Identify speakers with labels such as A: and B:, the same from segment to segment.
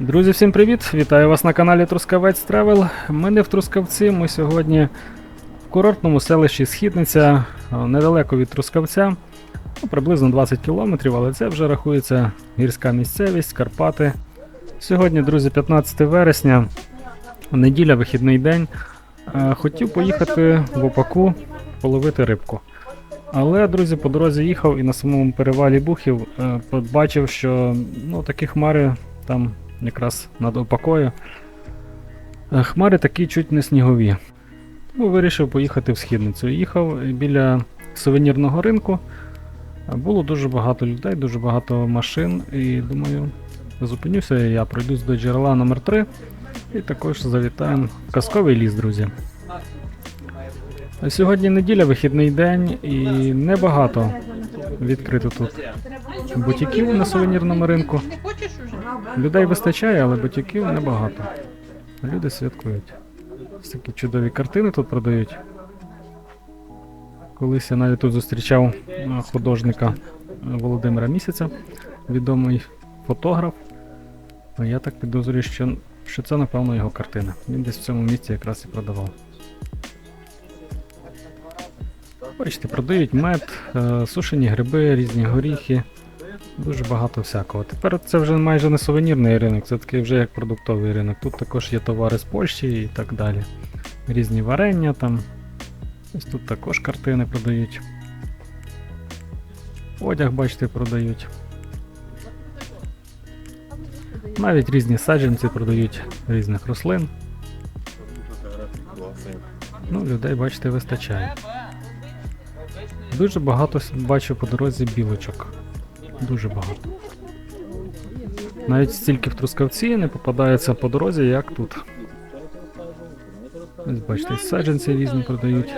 A: Друзі, всім привіт! Вітаю вас на каналі Трускавець Тревел. Ми не в Трускавці, ми сьогодні в курортному селищі Східниця, е, недалеко від Трускавця, ну, приблизно 20 кілометрів, але це вже рахується гірська місцевість, Карпати. Сьогодні, друзі, 15 вересня, неділя, вихідний день. Е, Хотів поїхати в Опаку половити рибку. Але, друзі, по дорозі їхав і на самому перевалі Бухів е, побачив, що ну, такі хмари там якраз над опакою. Е, Хмари такі чуть не снігові. Тому вирішив поїхати в східницю. Їхав біля сувенірного ринку. Е, Було дуже багато людей, дуже багато машин. І думаю, зупинюся, я пройдусь до джерела номер 3 і також завітаємо в казковий ліс, друзі. Сьогодні неділя, вихідний день, і небагато відкрито тут бутіків на сувенірному ринку. Людей вистачає, але бутіків небагато. Люди святкують. Ось такі чудові картини тут продають. Колись я навіть тут зустрічав художника е, Володимира Місяця, відомий фотограф. Я так підозрюю, що, що це, напевно, його картина. Він десь в цьому місці якраз і продавав. Бачите, продають мед, е, сушені гриби, різні горіхи. Дуже багато всякого. Тепер це вже майже не сувенірний ринок, це такий вже як продуктовий ринок. Тут також є товари з Польщі і так далі. Різні варення там. Ось тут також картини продають. Одяг, бачите, продають. Навіть різні саджанці продають різних рослин. Ну, людей, бачите, вистачає. Дуже багато бачу по дорозі білочок. Дуже багато. Навіть стільки в Трускавці не попадається по дорозі, як тут. Ось бачите, саджанці різні продають.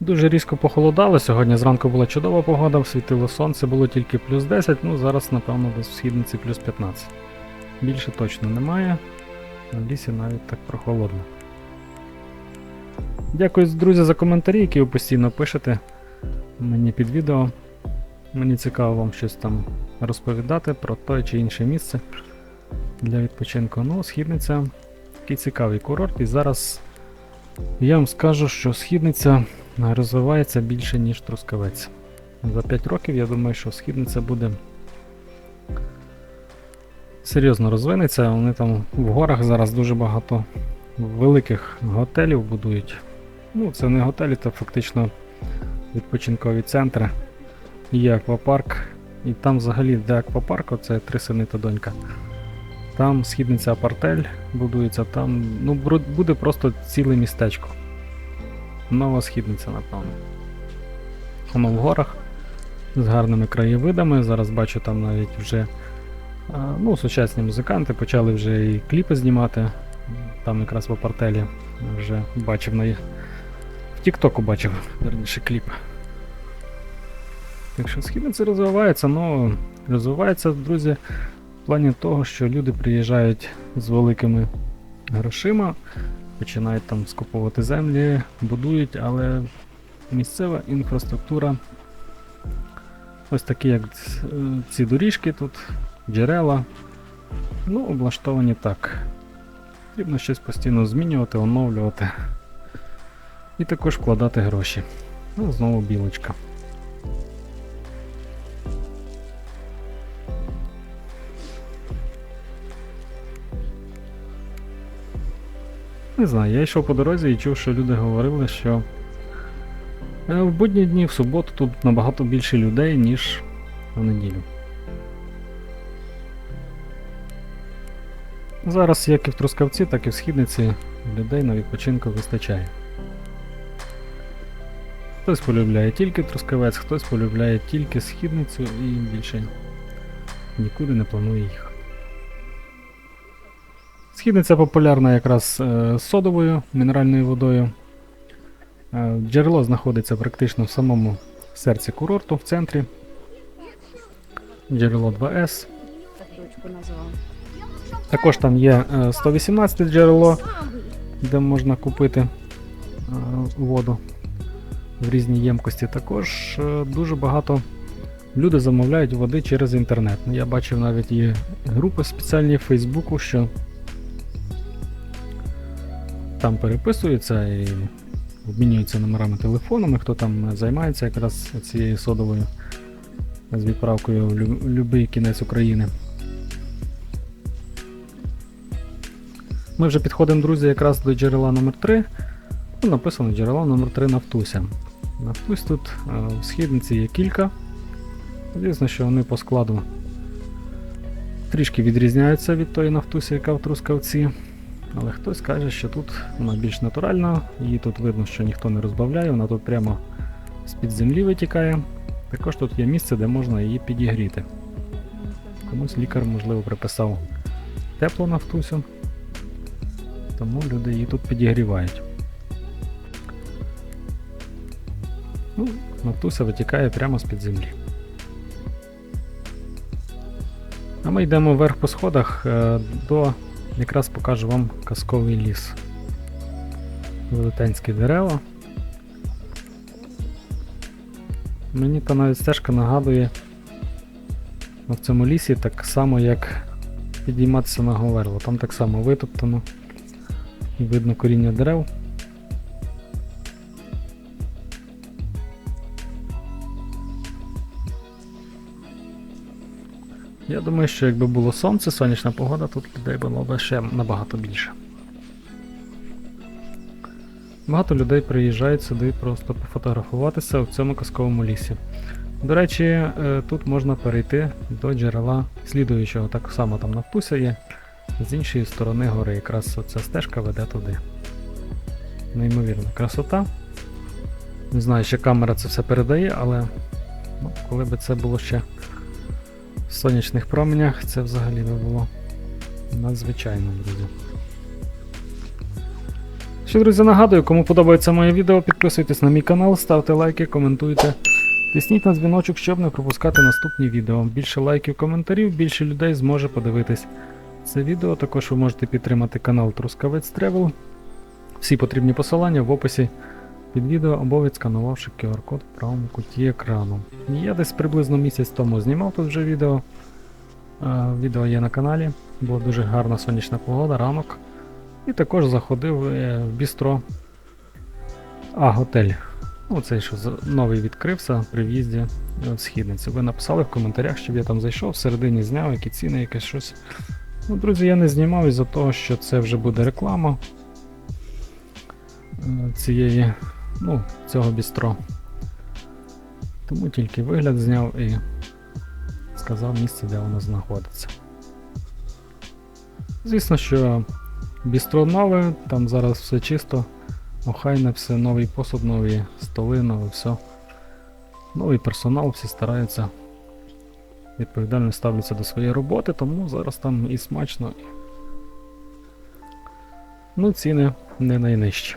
A: Дуже різко похолодало. Сьогодні зранку була чудова погода, світило сонце, було тільки плюс 10, ну зараз, напевно, десь в східниці плюс 15. Більше точно немає. На лісі навіть так прохолодно. Дякую, друзі, за коментарі, які ви постійно пишете мені під відео. Мені цікаво вам щось там розповідати про те чи інше місце для відпочинку. Ну, східниця такий цікавий курорт, і зараз я вам скажу, що східниця розвивається більше, ніж трускавець. За 5 років я думаю, що східниця буде серйозно розвинеться. Вони там в горах зараз дуже багато великих готелів будують. Ну, це не готелі, це фактично відпочинкові центри. Є аквапарк. І там взагалі для аквапарку це три сини та донька. Там східниця апартель будується, там ну, буде просто ціле містечко. Нова східниця, напевно. Воно в горах з гарними краєвидами. Зараз бачу там навіть вже ну, сучасні музиканти почали вже і кліпи знімати. Там якраз в апартелі вже бачив на Тіктоку бачив верніше кліп. Так що східниця розвивається, ну розвивається, друзі, в плані того, що люди приїжджають з великими грошима, починають там скуповувати землі, будують, але місцева інфраструктура, ось такі, як е, ці доріжки тут, джерела, ну, облаштовані так. Потрібно щось постійно змінювати, оновлювати. І також вкладати гроші. Ну, знову білочка. Не знаю, я йшов по дорозі і чув, що люди говорили, що е, в будні дні в суботу тут набагато більше людей, ніж в неділю. Зараз як і в Трускавці, так і в Східниці людей на відпочинку вистачає. Хтось полюбляє тільки Трускавець, хтось полюбляє тільки Східницю і більше нікуди не планує їхати. Східниця популярна якраз е, з содовою мінеральною водою. Е, Джерело знаходиться практично в самому серці курорту, в центрі. Джерело 2С.
B: Так дочку назвала.
A: Також там є е, 118 джерело, де можна купити е, воду в різні ємкості. Також е, дуже багато люди замовляють води через інтернет. Ну, Я бачив навіть і групи спеціальні в Фейсбуку, що там переписуються і обмінюються номерами телефонами, хто там займається якраз цією содовою з відправкою в будь-який кінець України. Ми вже підходимо, друзі, якраз до джерела номер 3 Ну, написано джерело номер 3 Нафтуся. Нафтусь тут в східниці є кілька. Звісно, що вони по складу трішки відрізняються від тої нафтусі, яка в Трускавці. Але хтось каже, що тут вона більш натуральна, її тут видно, що ніхто не розбавляє, вона тут прямо з-під землі витікає. Також тут є місце, де можна її підігріти. Комусь лікар, можливо, приписав теплу нафтусю, тому люди її тут підігрівають. Ну, нафтуся витікає прямо з-під землі. А ми йдемо вверх по сходах е, до якраз покажу вам казковий ліс. Велетенські дерева. Мені та навіть стежка нагадує в цьому лісі так само, як підійматися на Говерло. Там так само витоптано видно коріння дерев. Я думаю, що якби було сонце, сонячна погода, тут людей було б ще набагато більше. Багато людей приїжджають сюди просто пофотографуватися в цьому казковому лісі. До речі, е, тут можна перейти до джерела слідуючого, так само там навпуся є. З іншої сторони гори якраз оця стежка веде туди. Неймовірна красота. Не знаю, чи камера це все передає, але ну, коли б це було ще сонячних променях, це взагалі би було надзвичайно, друзі. Ще, друзі, нагадую, кому подобається моє відео, підписуйтесь на мій канал, ставте лайки, коментуйте. Тисніть на дзвіночок, щоб не пропускати наступні відео. Більше лайків, коментарів, більше людей зможе подивитись це відео. Також ви можете підтримати канал Трускавець Travel. Всі потрібні посилання в описі під відео або відсканувавши QR-код в правому куті екрану. Я десь приблизно місяць тому знімав тут вже відео. Е, Відео є на каналі, була дуже гарна сонячна погода, ранок. І також заходив е, в бістро А готель. Ну, цей, що новий відкрився при в'їзді е, в східницю. Ви написали в коментарях, щоб я там зайшов, всередині зняв, які ціни, якесь щось. Ну, друзі, я не знімав із-за того, що це вже буде реклама цієї, ну, цього бістро. Тому тільки вигляд зняв і сказав місце, де воно знаходиться. Звісно, що бістро нове, там зараз все чисто, охайне, все, новий посуд, нові столи, нове все. Новий персонал, всі стараються відповідально ставляться до своєї роботи, тому зараз там і смачно. Ну, ціни не найнижчі.